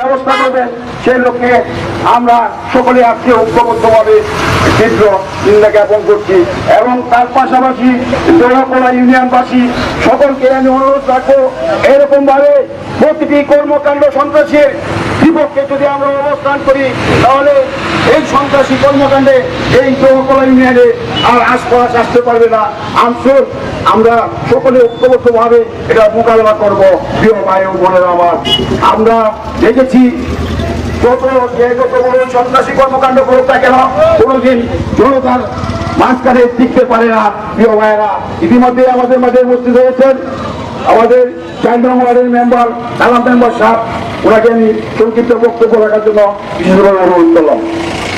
ব্যবস্থা করবেন সেই লক্ষ্যে আমরা সকলে আজকে ঐক্যবদ্ধভাবে তীব্র নিন্দা জ্ঞাপন করছি এবং তার পাশাপাশি জোড়াপোড়া ইউনিয়নবাসী সকলকে আমি অনুরোধ রাখব, এরকমভাবে প্রতিটি কর্মকাণ্ড সন্ত্রাসের বিপক্ষে যদি আমরা অবস্থান করি, তাহলে এই সন্ত্রাসী কর্মকাণ্ডে, এই জোড়াপোড়া ইউনিয়নে আর আশপাশ আসতে পারবে না। আমসুর আমরা সকলে ঐক্যবদ্ধভাবে এটা মোকাবেলা করব, প্রিয় ভাই বোনেরা আমার। আমরা দেখেছি, যত সন্ত্রাসী কর্মকাণ্ড করুক না কেন, কোনোদিন জনতার মাঝখানে টিকতে পারে না, প্রিয় ভাইয়েরা। ইতিমধ্যে আমাদের মাঝে উপস্থিত হয়েছেন আমাদের চার ওয়ার্ডের মেম্বার, কালাম মেম্বার সাহেব। ওনাকে আমি সংক্ষিপ্ত বক্তব্য রাখার জন্য বিশেষভাবে অনুরোধ করলাম।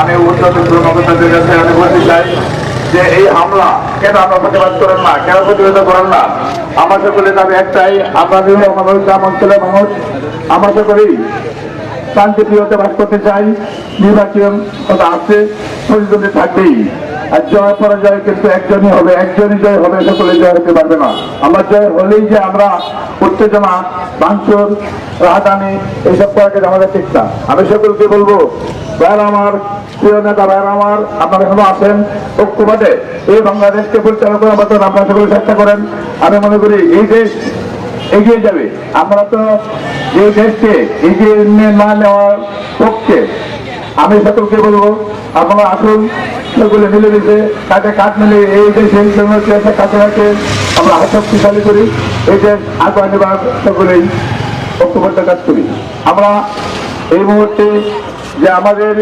আমি কর্মকর্তাদের কাছে আমি বলতে চাই যে এই হামলা কেন আপনার প্রতিবাদ করেন না? কেন প্রতিবাদ করেন না? আমার সকলে দাবি একটাই আপনাদের মানুষ গ্রাম অঞ্চলের মানুষ, আমরা সকলেই শান্তিপ্রিয়তে বাস করতে চাই, নির্বাচন কথা আছে, প্রতিদ্বন্দ্বী থাকবেই। আর জয় পরাজয় কিন্তু একজনই হবে, একজনই জয় হবে সকলে জয় হতে পারবে না। আমরা জয় হলেই যে আমরা উত্তেজনা, ভাঙচুর রাহাদানি এইসব করাকে আমাদের ঠিক না। আমি সকলকে বলব, ভাইয়ার আমার, প্রিয় নেতা ভাইয়ার আমার, আপনারা এখনও আছেন ঐক্যবাদে এই বাংলাদেশকে পরিচালনা করার মতন আপনারা সকলে চেষ্টা করেন। আমি মনে করি এই দেশ এগিয়ে যাবে। আমরা তো এই দেশকে এগিয়ে না নেওয়ার পক্ষে, আমি সকলকে বলব, আপনারা আসুন সকলে মিলে দিতে কাজে কাজ মিলে, এই দেশের জন্য কাছে রাখে আমরা হাত শক্তিশালী করি, এই দেশ আগুয়া নেবার সকলেই ঐক্যবদ্ধ কাজ করি। আমরা এই মুহূর্তে যে আমাদের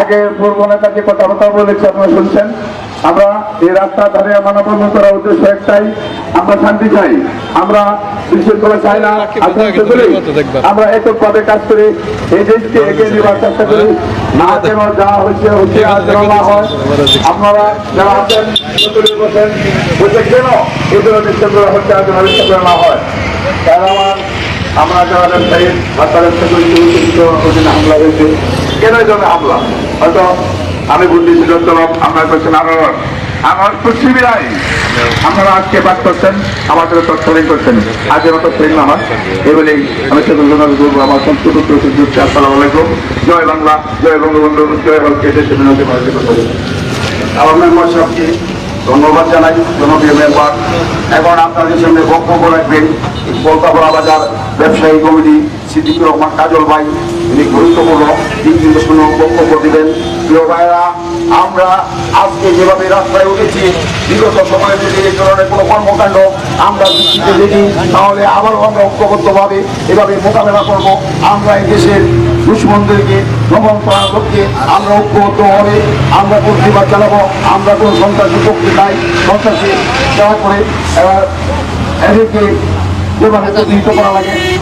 আগে পূর্ব নেতা যে কথাবার্তা বলেছে, আপনারা শুনছেন আমরা এই রাস্তা ধারে মানববন্ধ করার উদ্দেশ্য একটাই আমরা শান্তি চাই। আমরা বিশৃঙ্খলা চাই না। আমরা এককভাবে কাজ করি এই দেশকে এগিয়ে নেওয়ার চেষ্টা করি না যেন যা হচ্ছে হচ্ছে আর যেন না হয়। আপনারা যারা আছেন বসেন বলছে কেন এই ধরনের বিশৃঙ্খলা হচ্ছে আর যেন বিশৃঙ্খলা না হয়। তারা আমার আমরা যারা ব্যবসায়ী থেকে অধীনে হামলা হয়েছে। কেন এই ধরনের হামলা? হয়তো আমি বুদ্ধি তরফ আপনার করছেন আনারস আমার পশ্চিমী রায় আপনারা আজকে বাদ করছেন, আমাদের তৎপরই করছেন। আজের মতো ফ্রেন্ড আমার। এই বলেই আমি জনগণ বলব আমার সংস্কৃত প্রতিযোগিতা আসসালামু আলাইকুম। জয় বাংলা, জয় বঙ্গবন্ধু, জয় হলকে দেশে বিনোদী ভারতীয় আমার মেম্বার সাহেবকে ধন্যবাদ জানাই, জনপ্রিয় মেম্বার। এখন আপনাদের সামনে বক্তব্য রাখবেন কলকাতা বাজার, ব্যবসায়ী কমিটি। সিদ্দিকুর রহমান কাজল ভাই, তিনি গুরুত্বপূর্ণ তিন গুরুত্বপূর্ণ বক্তব্য দিবেন প্রিয় ভাইরা আমরা আজকে যেভাবে রাস্তায় উঠেছি, বিগত সময়ে যদি এই ধরনের কোনো কর্মকাণ্ড আমরা দৃষ্টিতে দেখি, তাহলে আবারও আমরা ঐক্যবদ্ধভাবে এভাবে মোকাবেলা করব। আমরা এই দেশের দুশ্মনদেরকে দমন করার লক্ষ্যে আমরা ঐক্যবদ্ধ হবে আমরা প্রতিবাদ জানাব আমরা কোনো সন্ত্রাসী পক্ষে নাই সন্ত্রাসী দেওয়া করে এদেরকে যেভাবে প্রতিহিত করা লাগে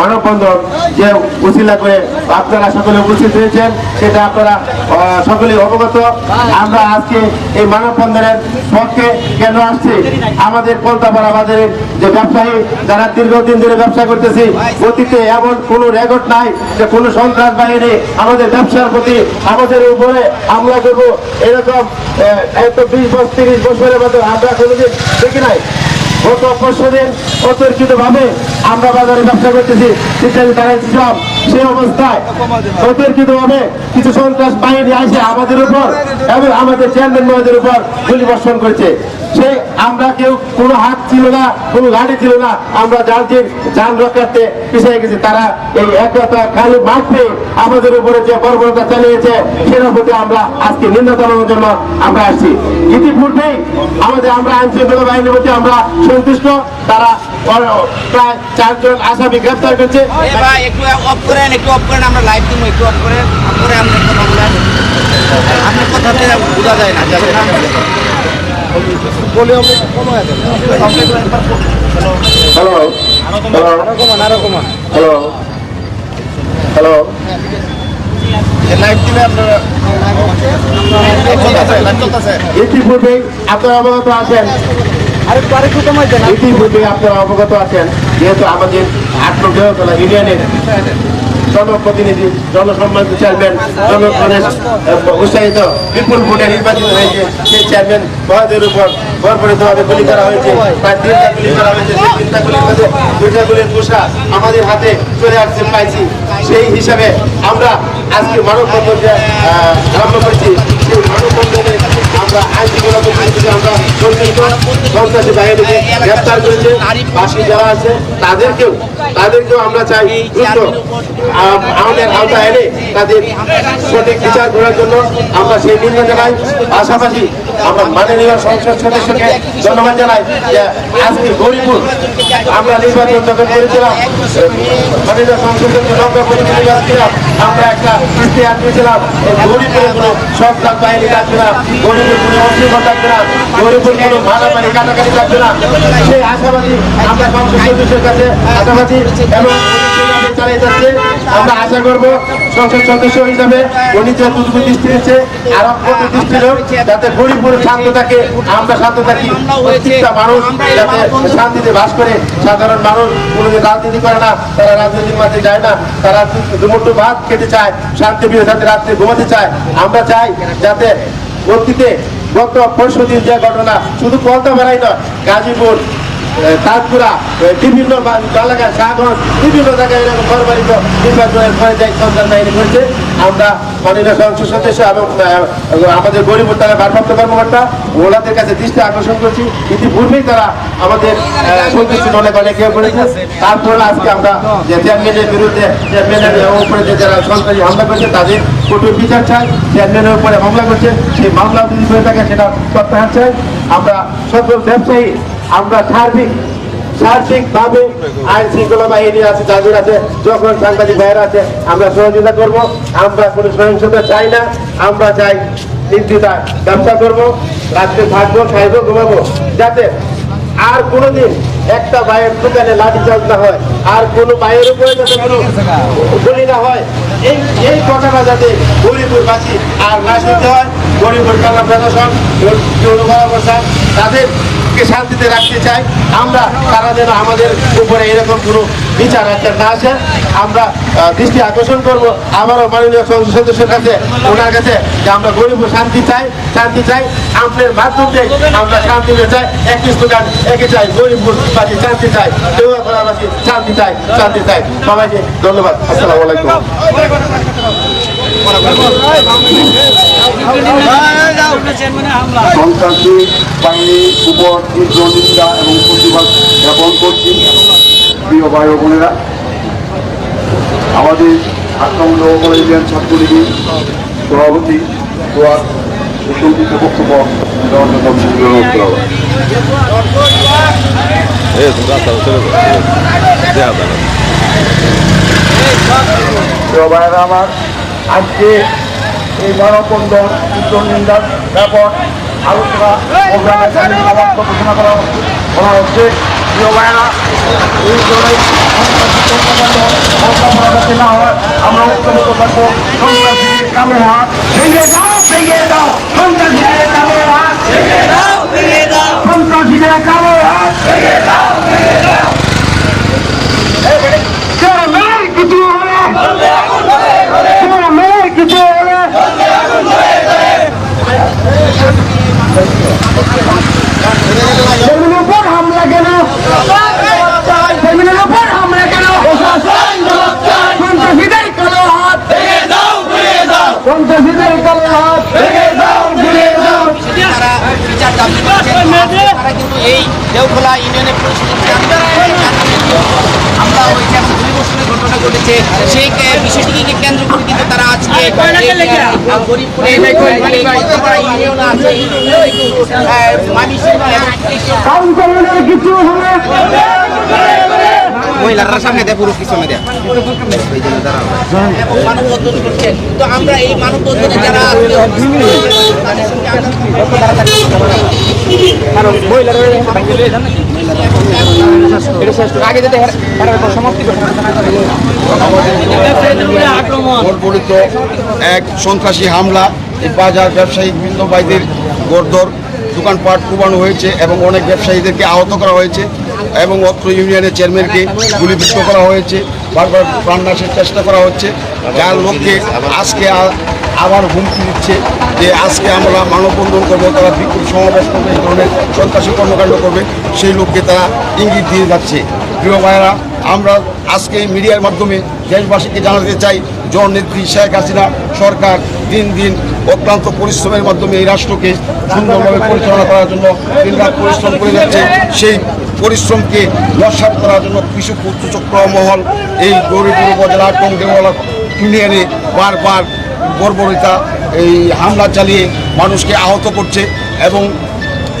মানববন্ধন যে উচিলা করে আপনারা সকলে উপস্থিত হয়েছেন, সেটা আপনারা সকলে অবগত। আমরা আজকে এই মানববন্ধনের পক্ষে কেন আসছি? আমাদের কলকাপাড়া বাজারের যে ব্যবসায়ী, যারা দীর্ঘদিন ধরে ব্যবসা করতেছি, অতীতে এমন কোনো রেকর্ড নাই যে কোনো সন্ত্রাস বাহিনী আমাদের ব্যবসার প্রতি আমাদের উপরে হামলা করব। এরকম এত বিশ বছর, তিরিশ বছরের মতো আমরা কোনোদিন দেখি নাই। গত পরশু দিন অতর্কিত ভাবে আমরা বাজারে ব্যবসা করতেছি ইত্যাদি দাঁড়াইছিলাম সেই অবস্থায় অতর্কিত ভাবে কিছু সন্ত্রাস বাহিনী আসে আমাদের উপর এবং আমাদের চেয়ারম্যান মহোদয়ের উপর গুলি বর্ষণ করেছে। সেই আমরা কেউ, কোনো হাত ছিল না, কোনো গাড়ি ছিল না, আমরা যে যান রক্ষার্থে পিছিয়ে গেছি, তারা এই একতা খালি মাঠ আমাদের উপরে যে বর্বরতা চালিয়েছে, সেটার প্রতি আমরা আজকে নিন্দা জানানোর জন্য আমরা আসছি। ইতিপূর্বেই আমাদের আমরা আইন শৃঙ্খলা বাহিনীর প্রতি আমরা সন্তুষ্ট, তারা প্রায় চারজন আসামি গ্রেপ্তার করেছে। এ ভাই একটু অফ করেন একটু অফ করেন আমরা লাইভ দিব একটু অফ করেন। করে আপনার কথা বলেন আপনার কথাতে বোঝা যায় না হ্যালো হ্যালো হ্যালো হ্যালো ইতিপূর্বে আপনারা অবগত আছেন। ইতিপূর্বে আপনারা অবগত আছেন যেহেতু আমাদের আত্মদেহতলা ইউনিয়নের জনপ্রতিনিধি জনসম্মানিত চেয়ারম্যান জনগণের উৎসাহিত বিপুল ভোটে নির্বাচিত হয়েছে সেই চেয়ারম্যান মহাদের উপর করা হয়েছে করা হয়েছে সেই আমাদের হাতে পাইছি। সেই হিসাবে আমরা আজকে মানববন্ধন যে আহ, আরম্ভ করেছি। সেই মানববন্ধনে আমরা আইনজীবীগত বিরুদ্ধে আমরা সন্তুষ্ট সন্ত্রাসী বাহিনীকে গ্রেপ্তার করেছে। বাসী যারা আছে তাদেরকেও তাদেরকেও আমরা চাই দ্রুত আম, আমাদের এনে তাদের সঠিক বিচার করার জন্য আমরা সেই জানাই। পাশাপাশি আমরা মাননীয় সংসদ সদস্যকে ধন্যবাদ জানাই যে আজকে গরিপুর আমরা নির্বাচন যখন করেছিলাম মাননীয় সংসদ সদস্য আমরা একটা এই গরিপুরে কোনো বাহিনী থাকবে না। গরিপুর কোনো থাকবে না। গরিপুর কোনো কাটাকাটি থাকবে না। সেই আশাবাদী আমরা কাছে আশাবাদী এবং যাতে থাকে, আমরা যাতে শান্তিতে বাস করে। সাধারণ মানুষ কোনোদিন রাজনীতি করে না, তারা রাজনীতির মাঝে যায় না। তারা দুমুঠো ভাত খেতে চায়, শান্তি প্রিয় যাতে রাত্রে ঘুমাতে চায়। আমরা চাই যাতে অতীতে গত পরশু দিন যে ঘটনা শুধু কলতাপাড়াই নয়, গাজীপুর তাজপুরা বিভিন্ন এলাকায় সাগর বিভিন্ন জায়গায় এরকম ঘরবাড়িতে নির্বাচনের পরে যে সন্তান বাহিনী করেছে আমরা মাননীয় সংসদ সদস্য এবং আমাদের গরিব তারা ভারপ্রাপ্ত কর্মকর্তা, ওনাদের কাছে দৃষ্টি আকর্ষণ করছি। ইতিপূর্বেই তারা আমাদের সন্তুষ্টি অনেক অনেক ইয়ে করেছে। তারপর আজকে আমরা যে চেয়ারম্যানের বিরুদ্ধে, চেয়ারম্যানের উপরে যে যারা সরকারি হামলা করেছে, তাদের কঠোর বিচার চাই। চেয়ারম্যানের উপরে মামলা করছে, সেই মামলা যদি হয়ে থাকে, সেটা প্রত্যাহার চাই। আমরা সকল ব্যবসায়ী আমরা সার্বিক, সার্বিকভাবে আইন শৃঙ্খলা বাহিনী আছে, যাদের আছে, যখন সাংবাদিক ভাইয়েরা আছে, আমরা সহযোগিতা করব। আমরা কোনো সহিংসতা চাই না, আমরা চাই নির্দিদায় ব্যবসা করব, রাত্রে থাকব, খাইবো, ঘুমাবো। যাতে আর কোনোদিন একটা ভাইয়ের দোকানে লাঠি চার্জ না হয়, আর কোনো ভাইয়ের উপরে যাতে কোনো গুলি না হয়। এই এই কথাটা যাতে গরিবপুরবাসী আর না শুনতে হয়, গরিবপুর থানা প্রশাসন প্রশাসন তাদেরকে শান্তিতে রাখতে চাই। আমরা, তারা যেন আমাদের উপরে এরকম কোনো বিচার আচার না আসে। আমরা দৃষ্টি আকর্ষণ করব। আবারও মাননীয় সংসদ সদস্যের কাছে, ওনার কাছে যে আমরা গরিব শান্তি চাই শান্তি চাই। আপনার মাধ্যম দিয়ে আমরা শান্তি চাই। একটি স্লোগান, একে চাই গরিবপুরবাসী শান্তি চাই। দেওয়াবাসী শান্তি চাই শান্তি চাই। সবাইকে ধন্যবাদ। আসসালামু আলাইকুম। সন্ত্রাসী বাহিনীর উপর তীব্র নিন্দা এবং প্রতিবাদ জ্ঞাপন করছি। প্রিয় ভাই বোনেরা আমাদের আক্রমণ ইউনিয়ন ছাত্রলীগের সভাপতি দোয়ার সুসংক্ষিপ্ত বক্তব্য আমার আজকে এই মানববন্ধন তীব্র নিন্দার ব্যাপক আলোচনা প্রোগ্রামে ঘোষণা করা করা হচ্ছে প্রিয় ভাইয়েরা এই জন্যই সন্ত্রাসী কর্মকাণ্ড বন্ধ করা যাতে না হয় আমরা ঐক্যবদ্ধ থাকব। সন্ত্রাসীদের কামে হাত। ভেঙে দাও ভেঙে দাও। সন্ত্রাসীদের কামে হাত। ভেঙে দাও ভেঙে দাও সন্ত্রাসীদের কামে হাত ভেঙে দাও ভেঙে দাও মেয়ের কিছু হলে মেয়ের কিছু হলে সেগুলোর উপর হামলা কেন সেগুলোর উপর হামলা কেন সন্ত্রাসীদের কালো হাত সন্ত্রাসীদের কালো হাত তারা বিচার দাবি করছেন তারা কিন্তু এই দেওখোলা ইউনিয়নের পরিস্থিতি আমরা কেন্দ্র করে কিন্তু তারা আজকে গরিবপুরে কতপাড়া ইউনিয়ন আছে মানুষের কাউন্সিলরের কিছু। হবে মহিলারা এক সন্ত্রাসী হামলা বাজার ব্যবসায়িক বৃন্দ ভাইদের গড়দর দোকানপাট কুবানো হয়েছে এবং অনেক ব্যবসায়ীদেরকে আহত করা হয়েছে এবং অত্র ইউনিয়নের চেয়ারম্যানকে গুলিবিদ্ধ করা হয়েছে। বারবার প্রাণনাশের চেষ্টা করা হচ্ছে। যার লোককে আজকে আবার হুমকি দিচ্ছে যে আজকে আমরা মানববন্ধন করব, তারা বিক্ষোভ সমাবেশ করবে, এই ধরনের সন্ত্রাসী কর্মকাণ্ড করবে, সেই লোককে তারা ইঙ্গিত দিয়ে যাচ্ছে। প্রিয় ভাইয়েরা, আমরা আজকে মিডিয়ার মাধ্যমে দেশবাসীকে জানাতে চাই, জননেত্রী শেখ হাসিনা সরকার দিন দিন অক্লান্ত পরিশ্রমের মাধ্যমে এই রাষ্ট্রকে সুন্দরভাবে পরিচালনা করার জন্য দিনরাত পরিশ্রম করে যাচ্ছে। সেই পরিশ্রমকে নস্বাত করার জন্য কৃষক উচ্চচক্র মহল এই গৌরীপুর উপজেলার টঙ্গেওয়ালা ইউনিয়নে বারবার বর্বরিতা এই হামলা চালিয়ে মানুষকে আহত করছে এবং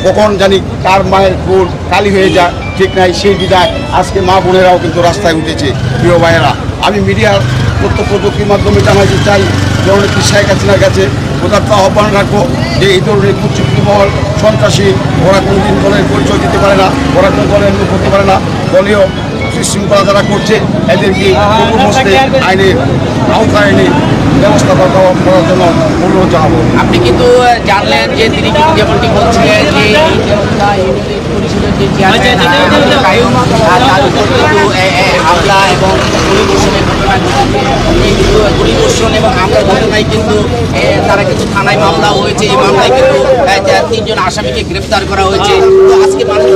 কখন জানি কার মায়ের গোল কালি হয়ে যায়, ঠিক নাই, সেই বিদায় আজকে মা বোনেরাও কিন্তু রাস্তায় উঠেছে, প্রিয় ভাইয়েরা। আমি মিডিয়ার তথ্য প্রযুক্তির মাধ্যমে জানাতে চাই জননেত্রী শেখ হাসিনার কাছে পদার্থ আহ্বান রাখব, যে এই ধরনের কুচুক্তি মহল সন্ত্রাসী, ওরা কোনোদিন দলের পরিচয় দিতে পারে না, ওরা কোনো দলের লোক হতে পারে না। দলীয় শৃঙ্খলা যারা করছে, এদেরকে পূর্ববস্তে আইনের আওতায় এনে ব্যবস্থা করার জন্য অনুরোধ জানাব। আপনি কিন্তু জানলেন যে তিনি কিন্তু যেমনটি বলছিলেন যে তার উপর কিন্তু হামলা এবং পরিদর্শন এবং হামলার ঘটনায় কিন্তু তারা কিন্তু থানায় মামলা হয়েছে। এই মামলায় কিন্তু তিনজন আসামিকে গ্রেফতার করা হয়েছে। তো আজকে মানুষ